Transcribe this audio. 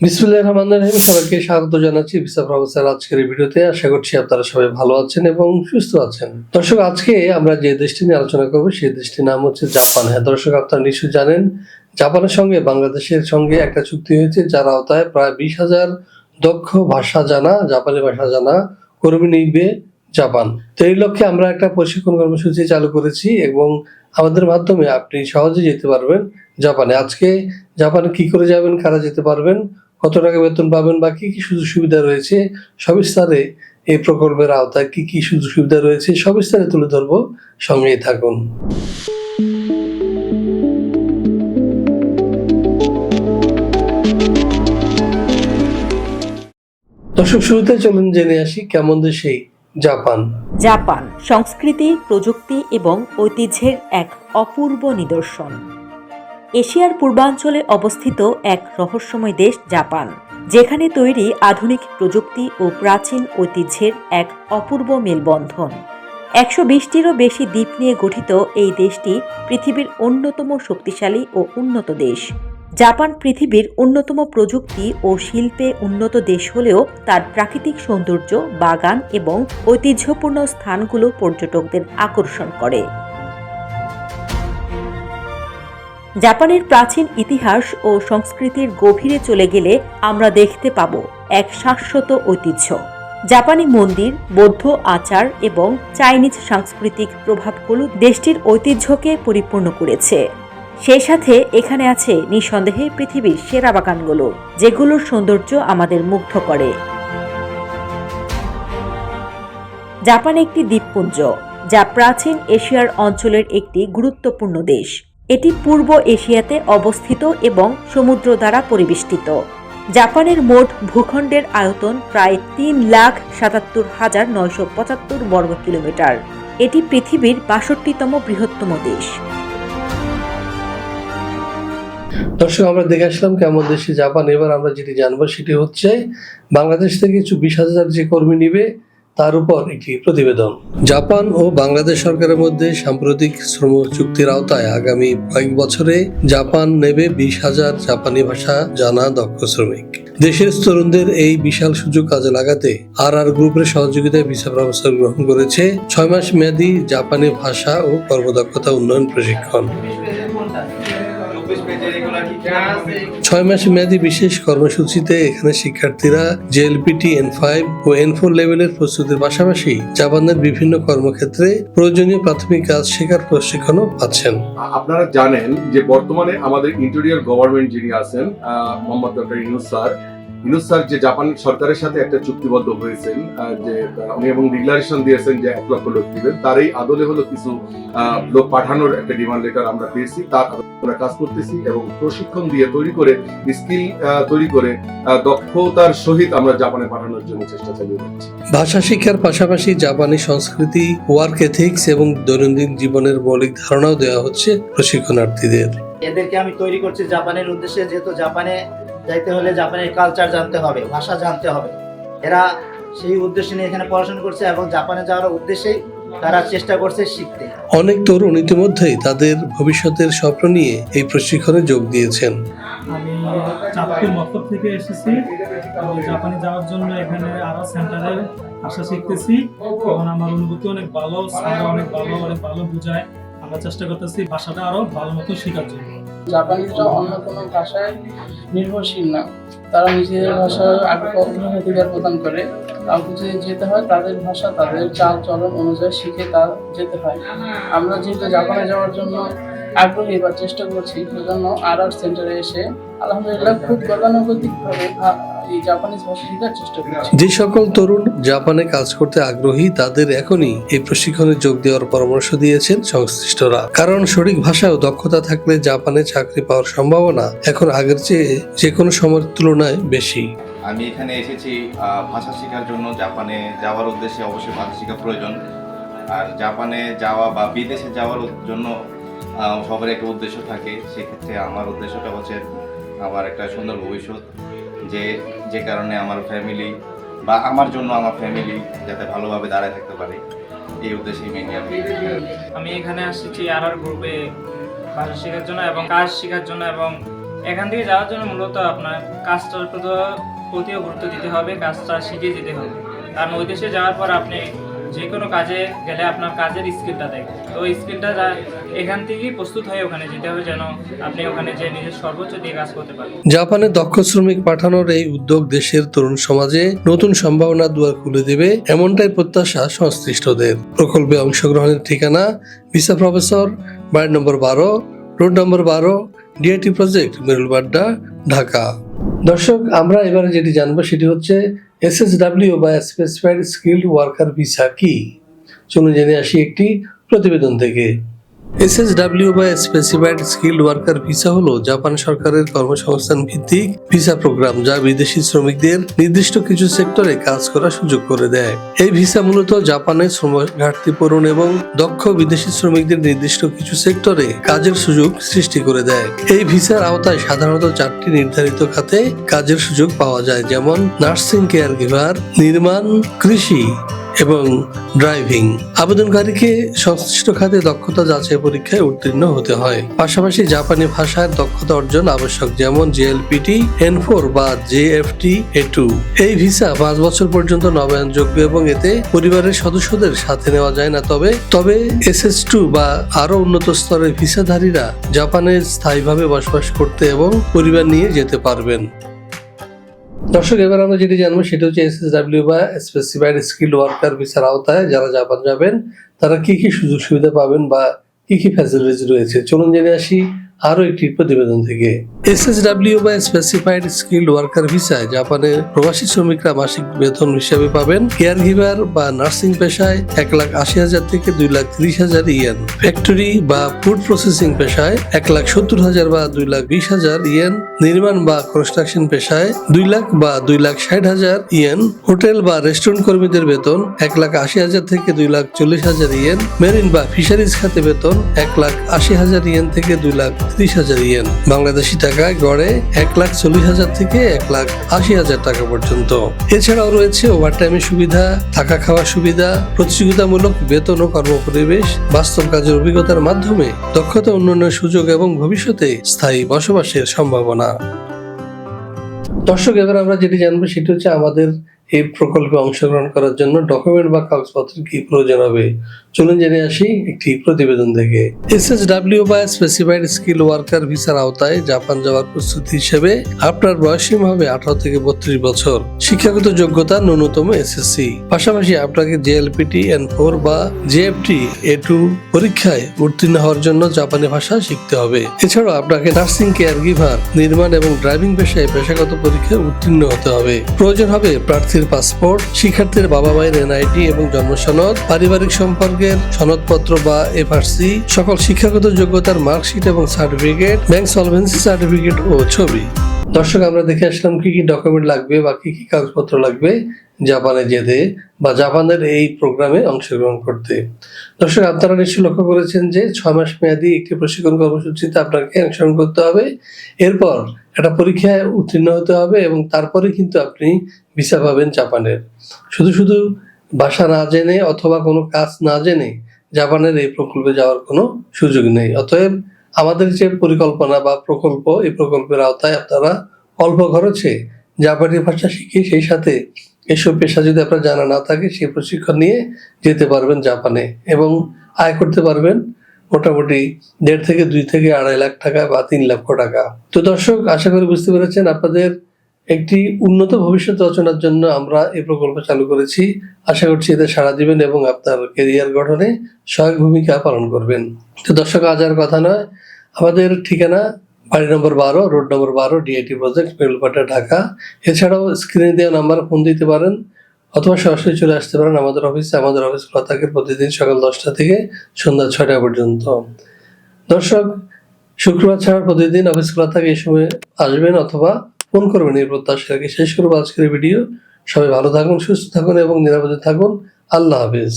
বিসমুল্লাহ রহমান রহিম, সবাইকে স্বাগত জানাচ্ছি ভিসা প্রফেসর আজকের ভিডিওতে। আশা করছি আপনারা সবাই ভালো আছেন এবং সুস্থ আছেন। দর্শক, আজকে আমরা যে দেশটি নিয়ে আলোচনা করব, সেই দেশটির নাম হচ্ছে জাপান। হ্যাঁ দর্শক, আপনারা নিশ্চয়ই জানেন, জাপানের সঙ্গে বাংলাদেশের সঙ্গে একটা চুক্তি হয়েছে, যার আওতায় প্রায় বিশ হাজার দক্ষ ভাষা জানা জাপানি ভাষা জানা কর্মী নিবে জাপান। তো এই লক্ষ্যে আমরা একটা প্রশিক্ষণ কর্মসূচি চালু করেছি এবং আমাদের মাধ্যমে আপনি সহজে যেতে পারবেন জাপানে। আজকে জাপানে কি করে যাবেন, কারা যেতে পারবেন কত টাকা বেতন পাবেন বা কি কি সুযোগ সুবিধা রয়েছে সবিস্তারে এই প্রকল্পের আওতায় কি কি সুযোগ সুবিধা রয়েছে সবিস্তারে তুলে ধরবো। সঙ্গেই থাকুন। দর্শক, শুরুতে চলুন জেনে আসি কেমন দেশ জাপান। জাপান, সংস্কৃতি, প্রযুক্তি এবং ঐতিহ্যের এক অপূর্ব নিদর্শন। এশিয়ার পূর্বাঞ্চলে অবস্থিত এক রহস্যময় দেশ জাপান, যেখানে তৈরি আধুনিক প্রযুক্তি ও প্রাচীন ঐতিহ্যের এক অপূর্ব মেলবন্ধন। একশো বিশটিরও বেশি দ্বীপ নিয়ে গঠিত এই দেশটি পৃথিবীর অন্যতম শক্তিশালী ও উন্নত দেশ। জাপান পৃথিবীর অন্যতম প্রযুক্তি ও শিল্পে উন্নত দেশ হলেও তার প্রাকৃতিক সৌন্দর্য, বাগান এবং ঐতিহ্যপূর্ণ স্থানগুলো পর্যটকদের আকর্ষণ করে। জাপানের প্রাচীন ইতিহাস ও সংস্কৃতির গভীরে চলে গেলে আমরা দেখতে পাব এক শাশ্বত ঐতিহ্য। জাপানি মন্দির, বৌদ্ধ আচার এবং চাইনিজ সাংস্কৃতিক প্রভাবগুলো দেশটির ঐতিহ্যকে পরিপূর্ণ করেছে। সেই সাথে এখানে আছে নিঃসন্দেহে পৃথিবীর সেরা বাগানগুলো, যেগুলোর সৌন্দর্য আমাদের মুগ্ধ করে। জাপান একটি দ্বীপপুঞ্জ, যা প্রাচীন এশিয়ার অঞ্চলের একটি গুরুত্বপূর্ণ দেশ। এটি পূর্ব এশিয়াতে অবস্থিত এবং সমুদ্র দ্বারা পরিবেষ্টিত। জাপানের মোট ভূখণ্ডের আয়তন প্রায় তিন লাখ সাতাত্তর হাজার নয়শো পঁচাত্তর বর্গ কিলোমিটার। এটি পৃথিবীর বাষট্টিতম বৃহত্তম দেশ। দর্শক, আমরা দেখে আসলাম কেমন দেশে জাপান। এবার আমরা যেটি জানব সেটি হচ্ছে, বাংলাদেশ থেকে কিছু বিশ হাজার যে কর্মী নিবে তার উপর একটি প্রতিবেদন। জাপান ও বাংলাদেশ সরকারের মধ্যে সাম্প্রতিক শ্রম চুক্তির আওতায় আগামী কয়েক বছরে জাপান নেবে বিশ হাজার জাপানি ভাষা জানা দক্ষ শ্রমিক। দেশের তরুণদের এই বিশাল সুযোগ কাজে লাগাতে আর আর গ্রুপের সহযোগিতায় ভিসা ব্যবস্থা গ্রহণ করেছে ছয় মাস মেয়াদী জাপানি ভাষা ও কর্মদক্ষতা উন্নয়ন প্রশিক্ষণ। ছয় মাস মেয়াদী বিশেষ কর্মসূচিতে এখানে শিক্ষার্থীরা জেএলপিটি এন ফাইভ ও এন ফোর লেভেলের প্রস্তুতির পাশাপাশি জাপানের বিভিন্ন কর্মক্ষেত্রে প্রয়োজনীয় প্রাথমিক কাজ শেখার প্রশিক্ষণও পাচ্ছেন। আপনারা জানেন যে বর্তমানে আমাদের ইন্টেরিয়র গভর্নমেন্ট যিনি আছেন আহ, Mohammad doctor Yunus sir sir যে জাপান সরকারের সাথে একটা চুক্তিবদ্ধ হয়েছেন যে উনি এবং ডিক্লারেশন দিয়েছেন যে এক লক্ষ লোক দিবেন তারই আদলে হলো কিছু লোক পাঠানোর একটা ডিমান্ড লেটার আমরা পেয়েছি তার আমরা কাজ করতেছি এবং প্রশিক্ষণ দিয়ে তৈরি করে স্কিল তৈরি করে দক্ষতার সহিত আমরা জাপানে পাঠানোর জন্য চেষ্টা চালিয়ে যাচ্ছি। ভাষা শিক্ষার পাশাপাশি জাপানি সংস্কৃতি ওয়ার্ক এথিক্স এবং দৈনন্দিন জীবনের মৌলিক ধারণাও দেওয়া হচ্ছে প্রশিক্ষণার্থীদের। এদেরকে আমি তৈরি করছি জাপানের উদ্দেশ্যে যেহেতু জাপানে যাইতে হলে জাপানের কালচার জানতে হবে ভাষা জানতে হবে। এরা সেই উদ্দেশ্যে নিয়ে এখানে পড়াশোনা করছে এবং জাপানে যাওয়ার উদ্দেশ্যেই তারা চেষ্টা করছে শিখতে। অনেক তরুণ ইতিমধ্যেই তাদের ভবিষ্যতের স্বপ্ন নিয়ে এই প্রশিক্ষণে যোগ দিয়েছেন। আমি চাঁদপুর মক্তব থেকে এসেছি। জাপানে যাওয়ার জন্য এখানে আরও সেন্টারে ভাষা শিখতেছি। এবং আমার অনুভূতি অনেক ভালো স্যার অনেক ভালো অনেক ভালো বুঝায়। আমরা চেষ্টা করতেছি ভাষাটা আরও ভালো মতো শেখার জন্য। জাপানিজরা অন্য কোনো ভাষায় নির্ভরশীল না। তারা নিজেদের ভাষার অগ্রাধিকার প্রদান করে। যদি যেতে হয়, তাদের ভাষা, তাদের চাল চলন অনুযায়ী শিখে তার যেতে হয়। আমরা যেহেতু জাপানে যাওয়ার জন্য আগ্রহী বা চেষ্টা করছি, সেজন্য আর আর সেন্টারে এসে আলহামদুলিল্লাহ খুব গতানুগতিকভাবে এই জাপানিজ ভাষা শেখার চেষ্টা করছি। যে সকল তরুণ জাপানে কাজ করতে আগ্রহী তাদের এখনই এই প্রশিক্ষণে যোগ দেওয়ার পরামর্শ দিয়েছেন সংশ্লিষ্টরা। কারণ সঠিক ভাষা ও দক্ষতা থাকলে জাপানে চাকরি পাওয়ার সম্ভাবনা এখন আগের চেয়ে যে কোনো সময়ের তুলনায় বেশি। আমি এখানে এসেছি ভাষা শেখার জন্য। জাপানে যাওয়ার উদ্দেশ্যে অবশ্যই ভাষা শেখা প্রয়োজন। আর জাপানে যাওয়া বা বিদেশে যাওয়ার জন্য সবার একটা উদ্দেশ্য থাকে। সেক্ষেত্রে আমার উদ্দেশ্যটা হচ্ছে আমার একটা সুন্দর ভবিষ্যৎ যে যে কারণে আমার ফ্যামিলি বা আমার জন্য আমার ফ্যামিলি যাতে ভালোভাবে দাঁড়ায় থাকতে পারে, এই উদ্দেশ্যেই মেনলি আমি আমি এখানে আসছি আর আর গ্রুপে ভাষা শেখার জন্য এবং কাজ শেখার জন্য এবং এখান থেকে যাওয়ার জন্য মূলত আপনার কাজটার প্রতি- প্রতিও গুরুত্ব দিতে হবে, কাজটা শিখে দিতে হবে। কারণ ওই দেশে যাওয়ার পর আপনি যে কোনো কাজে গেলে আপনার কাজের স্কিলটা দেখে তো স্কিলটা এখান থেকেই প্রস্তুত হয়ে ওখানে যেতে হবে যেন আপনি ওখানে যে নিজের সর্বোচ্চ দিয়ে কাজ করতে পারেন। জাপানে দক্ষ শ্রমিক পাঠানোর এই উদ্যোগ দেশের তরুণ সমাজে নতুন সম্ভাবনার দুয়ার খুলে দেবে এমনটাই প্রত্যাশা সংশ্লিষ্টদের। প্রকল্পে অংশগ্রহণের ঠিকানা ভিসা প্রফেসর, বাড়ি নম্বর বারো, রোড নম্বর বারো, ডিআইটি প্রজেক্ট মেরুলবাড্ডা ঢাকা। দর্শক, আমরা এবারে যেটি জানব সেটি হচ্ছে এসএসডাব্লিউ বা স্পেসিফাইড স্কিল্ড ওয়ার্কার ভিসা কি? চলুন জেনে আসি একটি প্রতিবেদন থেকে। এসএসডাব্লিউ বা স্পেসিফাইড স্কিল্ড ওয়ার্কার ভিসা হলো জাপান সরকারের কর্মসংস্থান ভিত্তিক ভিসা প্রোগ্রাম যা বিদেশি শ্রমিকদের নির্দিষ্ট কিছু সেক্টরে কাজ করার সুযোগ করে দেয়। এই ভিসা মূলত জাপানের শ্রম ঘাটতি পূরণ এবং দক্ষ বিদেশি শ্রমিকদের নির্দিষ্ট কিছু সেক্টরে কাজের সুযোগ সৃষ্টি করে দেয়। এই ভিসার আওতায় সাধারণত চারটি নির্ধারিত খাতে কাজের সুযোগ পাওয়া যায়, যেমন নার্সিং কেয়ার গিভার নির্মাণ, কৃষি এবং ড্রাইভিং। আবেদনকারীকে সংশ্লিষ্ট খাতে দক্ষতা যাচাই পরীক্ষায় উত্তীর্ণ হতে হয়। পাশাপাশি জাপানি ভাষার দক্ষতা অর্জন আবশ্যক, যেমন জেএলপিটি, এন ফোর বা জেএফটি এ টু। এই ভিসা পাঁচ বছর পর্যন্ত নবায়নযোগ্য এবং এতে পরিবারের সদস্যদের সাথে নেওয়া যায় না। তবে তবে এস এস টু বা আরও উন্নত স্তরের ভিসাধারীরা জাপানে স্থায়ীভাবে বসবাস করতে এবং পরিবার নিয়ে যেতে পারবেন। দর্শক, এবার আমরা যেটি জানব সেটা হচ্ছে এসএসডাব্লিউ বা স্পেসিফাইড স্কিল ওয়ার্কার ভিসার আওতায় যারা জাপান যাবেন, তারা কি কি সুযোগ সুবিধা পাবেন বা কি কি ফ্যাসিলিটিস রয়েছে? চলুন জেনে আসি। আরও একটি প্রতিবেদন থেকে। এসএসডাব্লিউ বা স্পেসিফাইড স্কিল্ড ওয়ার্কার ভিসায় জাপানের প্রবাসী শ্রমিকরা মাসিক বেতন হিসেবে পাবেন। কেয়ার গিভার বা নার্সিং পেশায় এক লাখ আশি হাজার থেকে দুই লাখ ত্রিশ হাজার ইয়েন। ফ্যাক্টরি বা ফুড প্রসেসিং পেশায় এক লাখ সত্তর হাজার বা দুই লাখ বিশ হাজার ইয়েন। নির্মাণ বা কনস্ট্রাকশন পেশায় দুই লাখ বা দুই লাখ ষাট হাজার ইয়েন। হোটেল বা রেস্টুরেন্ট কর্মীদের বেতন এক লাখ আশি হাজার থেকে দুই লাখ চল্লিশ হাজার ইয়েন। মেরিন বা ফিশারিজ খাতে বেতন এক লাখ আশি হাজার ইয়েন থেকে দুই লাখ হাজার ইয়েন। বাংলাদেশি টাকায় গড়ে এক লাখ চল্লিশ হাজার থেকে এক লাখ আশি হাজার টাকা পর্যন্ত। এছাড়াও রয়েছে ওভারটাইমের সুবিধা, থাকা সুবিধা, প্রতিযোগিতামূলক বেতন ও কর্মপরিবেশ, বাস্তব কাজের অভিজ্ঞতার মাধ্যমে দক্ষতা উন্নয়নের সুযোগ এবং ভবিষ্যতে স্থায়ী বসবাসের সম্ভাবনা। দর্শক, এবার আমরা যেটি জানব সেটি হচ্ছে আমাদের এই প্রকল্পে অংশগ্রহণ করার জন্য ডকুমেন্ট বা কাগজপত্রের কি প্রয়োজন হবে? চলুন জেনে আসি একটি প্রতিবেদন থেকে। এসএসডাব্লিউ বা স্পেসিফাইড স্কিল ওয়ার্কার ভিসার আওতায় জাপান যাওয়ার প্রস্তুতি হিসেবে আপনার বয়সীমা হবে আঠারো থেকে বত্রিশ বছর। শিক্ষাগত যোগ্যতা ন্যূনতম এসএসসি পাশাপাশি আপনাকে জেএলপিটি এন ফোর বা জেএফটি এ টু পরীক্ষায় উত্তীর্ণ হওয়ার জন্য জাপানি ভাষা শিখতে হবে। এছাড়াও আপনাকে নার্সিং কেয়ার গিভার নির্মাণ এবং ড্রাইভিং পেশায় পেশাগত পরীক্ষায় উত্তীর্ণ হতে হবে। প্রয়োজন হবে প্রার্থীর পাসপোর্ট, শিক্ষার্থীর বাবা মায়ের এনআইডি এবং জন্ম সনদ পারিবারিক সম্পর্কের সনদপত্র বা এফআরসি, সকল শিক্ষাগত যোগ্যতার মার্কশিট এবং সার্টিফিকেট, ব্যাংক সলভেন্সি সার্টিফিকেট ও ছবি। দর্শক, আমরা দেখে আসলাম কি কি ডকুমেন্ট লাগবে বা কি কি কাগজপত্র লাগবে। জাপানে যেতে বা জাপানের এই প্রোগ্রামে অংশগ্রহণ করতে। দর্শক, আপনারা নিশ্চয়ই লক্ষ্য করেছেন যে ছয় মাস মেয়াদী একটি প্রশিক্ষণ কর্মসূচিতে আপনাকে অংশগ্রহণ করতে হবে। এরপর একটা পরীক্ষায় উত্তীর্ণ হতে হবে এবং তারপরে কিন্তু আপনি ভিসা পাবেন জাপানের। শুধু শুধু ভাষা না জেনে অথবা কোনো কাজ না জেনে জাপানের এই প্রকল্পে যাওয়ার কোনো সুযোগ নেই। অতএব আমাদের যে পরিকল্পনা বা প্রকল্প, এই প্রকল্পের আওতায় আপনারা অল্প খরচে জাপানি ভাষা শিখে সেই সাথে এসব পেশা যদি আপনার জানা না থাকে, সেই প্রশিক্ষণ নিয়ে যেতে পারবেন জাপানে। এবং আয় করতে পারবেন মোটামুটি দেড় থেকে দুই থেকে আড়াই লাখ টাকা বা তিন লক্ষ টাকা। তো দর্শক, আশা করি বুঝতে পেরেছেন আপনাদের একটি উন্নত ভবিষ্যৎ রচনার জন্য আমরা এই প্রকল্প চালু করেছি। আশা করছি এতে সাড়া দিবেন এবং আপনার কেরিয়ার গঠনে সহায়ক ভূমিকা পালন করবেন। তো দর্শক, আজ আর কথা নয়। আমাদের ঠিকানা বাড়ি নম্বর বারো, রোড নম্বর বারো ডিআইটি প্রজেক্ট বেলপাটা ঢাকা। এছাড়াও স্ক্রিনে দেওয়া নাম্বার ফোন দিতে পারেন, অথবা সরাসরি চলে আসতে পারেন আমাদের অফিসে আমাদের অফিস খোলা থাকে প্রতিদিন সকাল দশটা থেকে সন্ধ্যা ছয়টা পর্যন্ত। দর্শক, শুক্রবার ছাড়া প্রতিদিন অফিস খোলা থাকে, এই সময় আসবেন অথবা ফোন করবেন, এই প্রত্যাশা রেখে শেষ করব আজকের ভিডিও সবাই ভালো থাকুন, সুস্থ থাকুন এবং নিরাপদে থাকুন। আল্লাহ হাফিজ।